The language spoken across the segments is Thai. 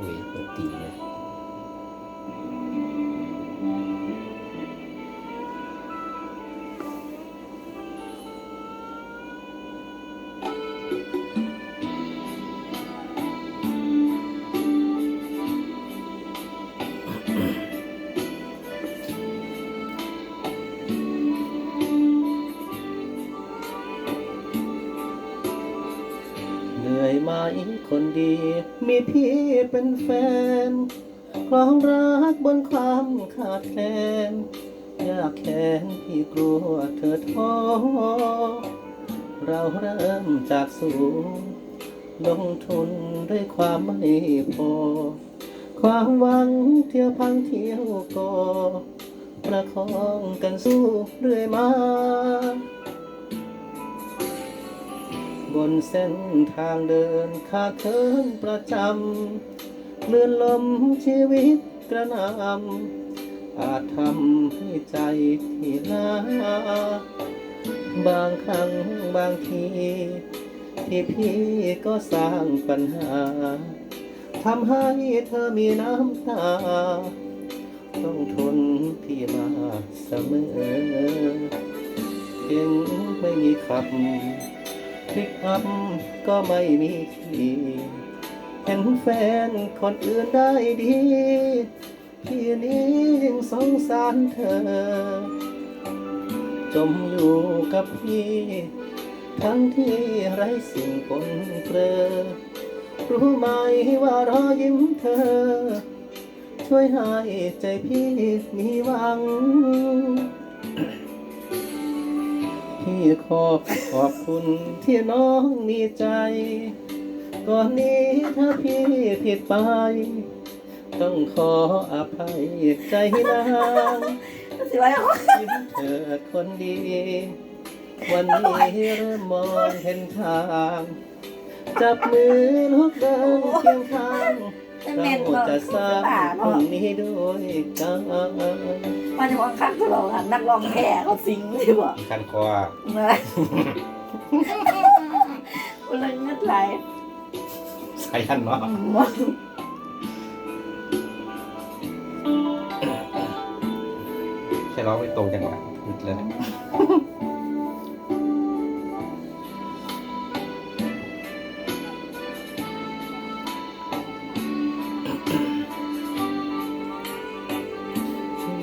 唯一的敌。 คนดี มีพี่เป็นแฟนครองรักบนความขาดแคลนยากแค้นพี่กลัวเธอท้อเราเริ่มจากศูนย์ลงทุนด้วยความไม่พอ ความหวังเที่ยวพังเที่ยวก่อประคองกันสู้เรื่อยมา บนเส้นทางเดินขาเคินประจำเลื่อนลมชีวิตกระนำอาจทำให้ใจที่ลาบางครั้งบางที ที่พี่ก็สร้างปัญหาทำให้เธอมีน้ำตา ต้องทนพี่มาเสมอเก่งไม่มีขับ พิกอัพก็ไม่มีขี่เห็นแฟนคนอื่นได้ดีพี่นี้ยังสงสารเธอ จมอยู่กับพี่ ทั้งที่ไร้สิ่งปนเปื้อรู้ไหมว่ารอยยิ้มเธอ ช่วยให้ใจพี่มีหวัง พี่ขอขอบคุณที่น้องมีใจ ก่อนนี้ถ้าพี่ผิดไป ต้องขออภัยใจนางสิว่ายิ้มเถิดคนดี วันนี้เริ่มมองเห็นทาง จับมือลูกเดินเคียงข้าง เน้นเราเนาะจะสร้างป่าเนาะงนี้ด้วยกันมันจะวางคักเราหันนักร้องแท้เขาสิงเลยบ่คันคอนะคนละเงืดไหลใสายันเนาะแค่ร้องไม่ตรงจังหวะหยุดเลย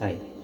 さい。